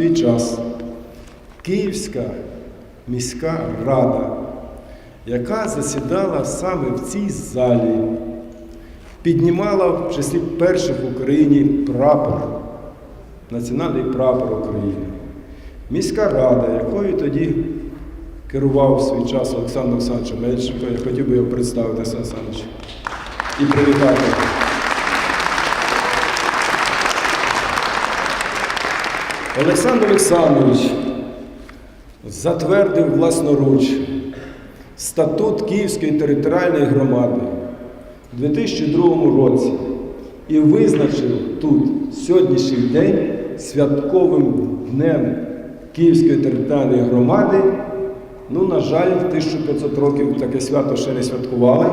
свій час Київська міська рада, яка засідала саме в цій залі, піднімала в числі перших в Україні прапор, національний прапор України. Міська рада, якою тоді керував в свій час Олександр Олександрович Мельченко, я хотів би його представити, Олександр Олександрович, і привітати. Олександр Олександрович затвердив власноруч статут Київської територіальної громади у 2002 році і визначив тут сьогоднішній день святковим днем Київської територіальної громади. Ну, на жаль, 1500 років таке свято ще не святкували.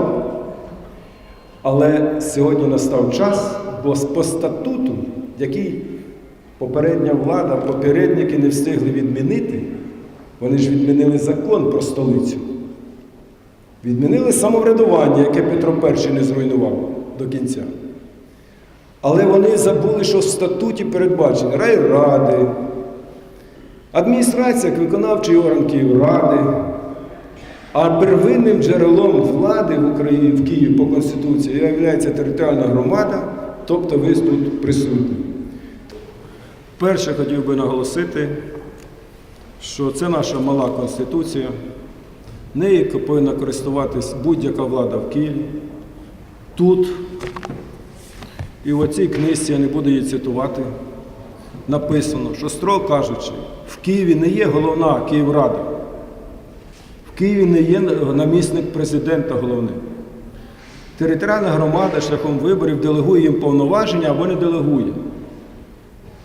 Але сьогодні настав час, бо по статуту, який попередня влада, попередники не встигли відмінити, вони ж відмінили закон про столицю. Відмінили самоврядування, яке Петро І не зруйнував до кінця. Але вони забули, що в статуті передбачені райради, адміністрація як виконавчий орган Київради, а первинним джерелом влади в Україні в Києві по Конституції є територіальна громада, тобто ви тут присутні. Перше хотів би наголосити, що це наша мала Конституція. Нею повинна користуватись будь-яка влада в Києві. Тут і в оцій книжці я не буду її цитувати. Написано, що строго кажучи, в Києві не є головна Київрада. В Києві не є намісник президента головним. Територіальна громада шляхом виборів делегує їм повноваження або не делегує.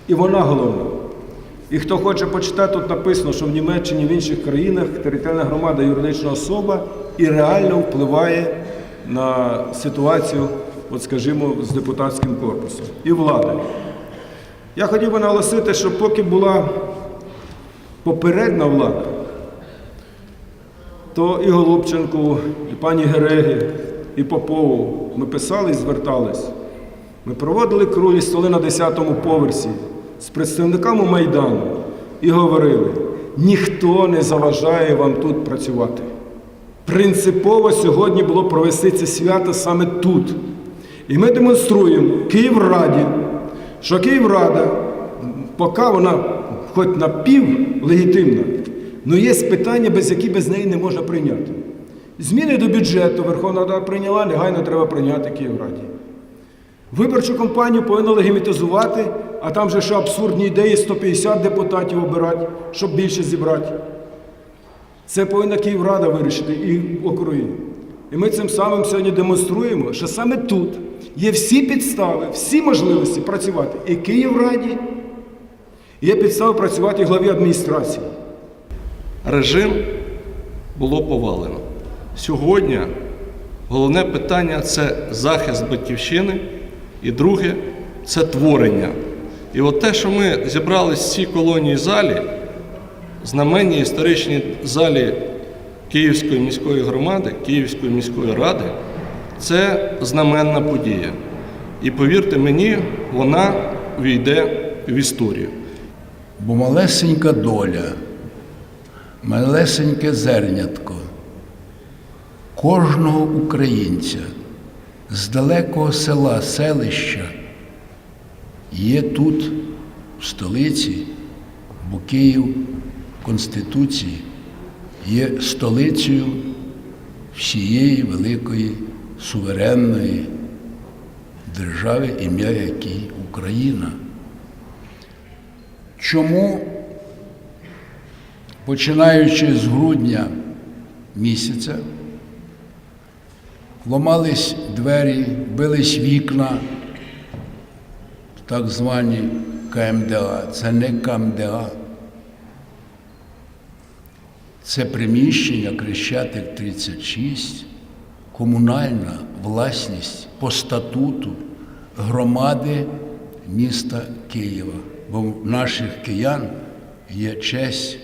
І вона головна. І хто хоче почитати, тут написано, що в Німеччині, в інших країнах територіальна громада юридична особа і реально впливає на ситуацію, от скажімо, з депутатським корпусом і владою. Я хотів би наголосити, що поки була попередня влада, то і Голубченку, і пані Гереги, і Попову ми писали і звертались. Ми проводили круглі столи на 10-му поверсі з представниками Майдану і говорили, ніхто не заважає вам тут працювати. Принципово сьогодні було провести це свято саме тут. І ми демонструємо Київраді, що Київрада, поки вона хоч напівлегітимна, але є питання, без які без неї не можна прийняти. Зміни до бюджету Верховна Рада прийняла, негайно треба прийняти Київраді. Виборчу кампанію повинна легімітизувати, а там же ще абсурдні ідеї 150 депутатів обирати, щоб більше зібрати. Це повинна Київрада вирішити і округи. І ми цим самим сьогодні демонструємо, що саме тут є всі підстави, всі можливості працювати і Київраді, є підстави працювати і главі адміністрації. Режим було повалено. Сьогодні головне питання це захист батьківщини, і друге це творення. І от те, що ми зібрались в цій колонії залі, знаменній історичній залі Київської міської громади, Київської міської ради, це знаменна подія. І повірте мені, вона війде в історію. Бо малесенька доля, малесеньке зернятко кожного українця з далекого села, селища є тут, в столиці, бо Київ Конституції є столицею всієї великої суверенної держави, ім'я якій Україна. Чому, починаючи з грудня місяця, ламались двері, бились вікна, так звані КМДА. Це не КМДА. Це приміщення Крещатик 36, комунальна власність по статуту громади міста Києва. Бо в наших киян є честь,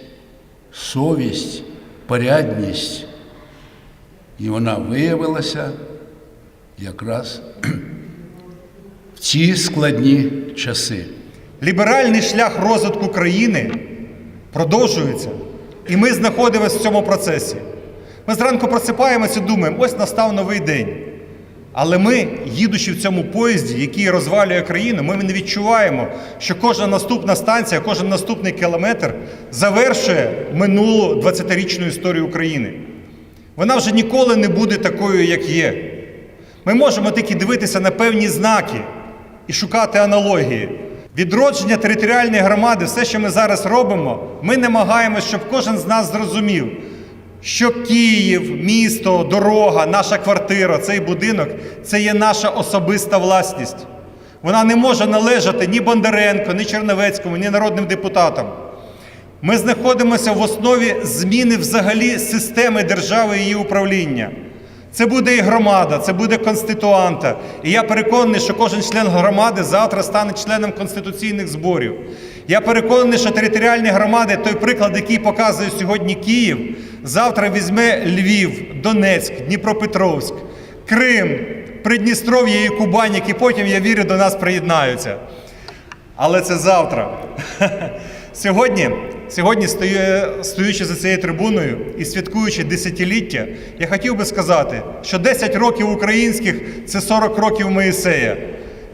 совість, порядність. І вона виявилася якраз в ці складні часи. Ліберальний шлях розвитку країни продовжується, і ми знаходимося в цьому процесі. Ми зранку просипаємося і думаємо, ось настав новий день. Але ми, їдучи в цьому поїзді, який розвалює країну, ми не відчуваємо, що кожна наступна станція, кожен наступний кілометр завершує минулу 20-річну історію України. Вона вже ніколи не буде такою, як є. Ми можемо тільки дивитися на певні знаки і шукати аналогії. Відродження територіальної громади, все, що ми зараз робимо, ми намагаємося, щоб кожен з нас зрозумів, що Київ, місто, дорога, наша квартира, цей будинок це є наша особиста власність. Вона не може належати ні Бондаренко, ні Черновецькому, ні народним депутатам. Ми знаходимося в основі зміни взагалі системи держави і її управління. Це буде і громада, це буде конституанта. І я переконаний, що кожен член громади завтра стане членом конституційних зборів. Я переконаний, що територіальні громади, той приклад, який показує сьогодні Київ, завтра візьме Львів, Донецьк, Дніпропетровськ, Крим, Придністров'я і Кубань, які потім, я вірю, до нас приєднаються. Але це завтра. Сьогодні, сьогодні стоючи за цією трибуною і святкуючи десятиліття, я хотів би сказати, що 10 років українських це 40 років Моїсея.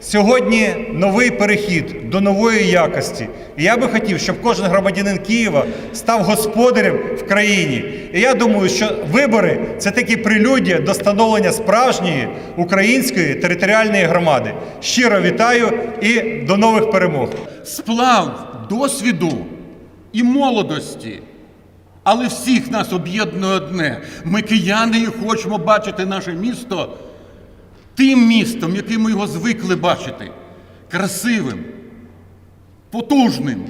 Сьогодні новий перехід до нової якості. І я би хотів, щоб кожен громадянин Києва став господарем в країні. І я думаю, що вибори це такі прелюдія до становлення справжньої української територіальної громади. Щиро вітаю і до нових перемог. сплав досвіду і молодості. Але всіх нас об'єднує одне. Ми кияни і хочемо бачити наше місто тим містом, яким ми його звикли бачити. Красивим, потужним,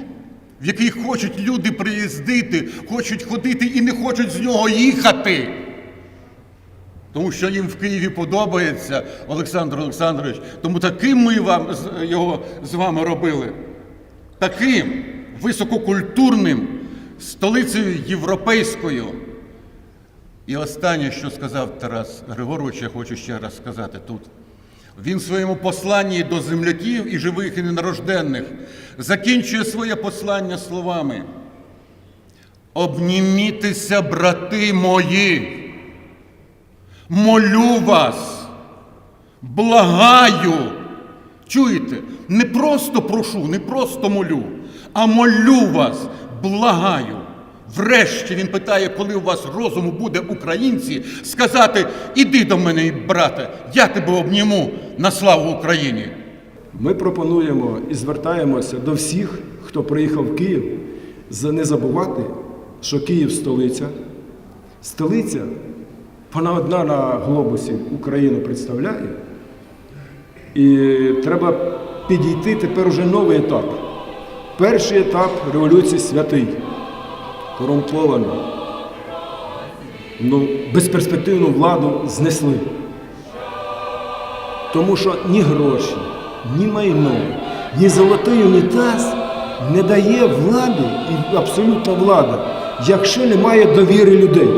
в який хочуть люди приїздити, хочуть ходити і не хочуть з нього їхати. Тому що їм в Києві подобається Олександр Олександрович. Тому таким ми вам, його з вами робили таким висококультурним, столицею європейською. І останнє, що сказав Тарас Григорович, я хочу ще раз сказати тут. Він в своєму посланні до земляків і живих, і ненарожденних закінчує своє послання словами. Обнімітеся, брати мої, молю вас, благаю. Чуєте? Не просто прошу, не просто молю, а молю вас, благаю. Врешті він питає, коли у вас розуму буде українці, сказати: іди до мене, брате, я тебе обніму на славу Україні. Ми пропонуємо і звертаємося до всіх, хто приїхав в Київ, не забувати, що Київ столиця. Столиця, вона одна на глобусі Україну представляє. І треба підійти тепер уже новий етап. Перший етап революції святий, корумпований. Ну, безперспективну владу знесли. Тому що ні гроші, ні майно, ні золотий унітаз не дає влади і абсолютна влада, якщо немає довіри людей.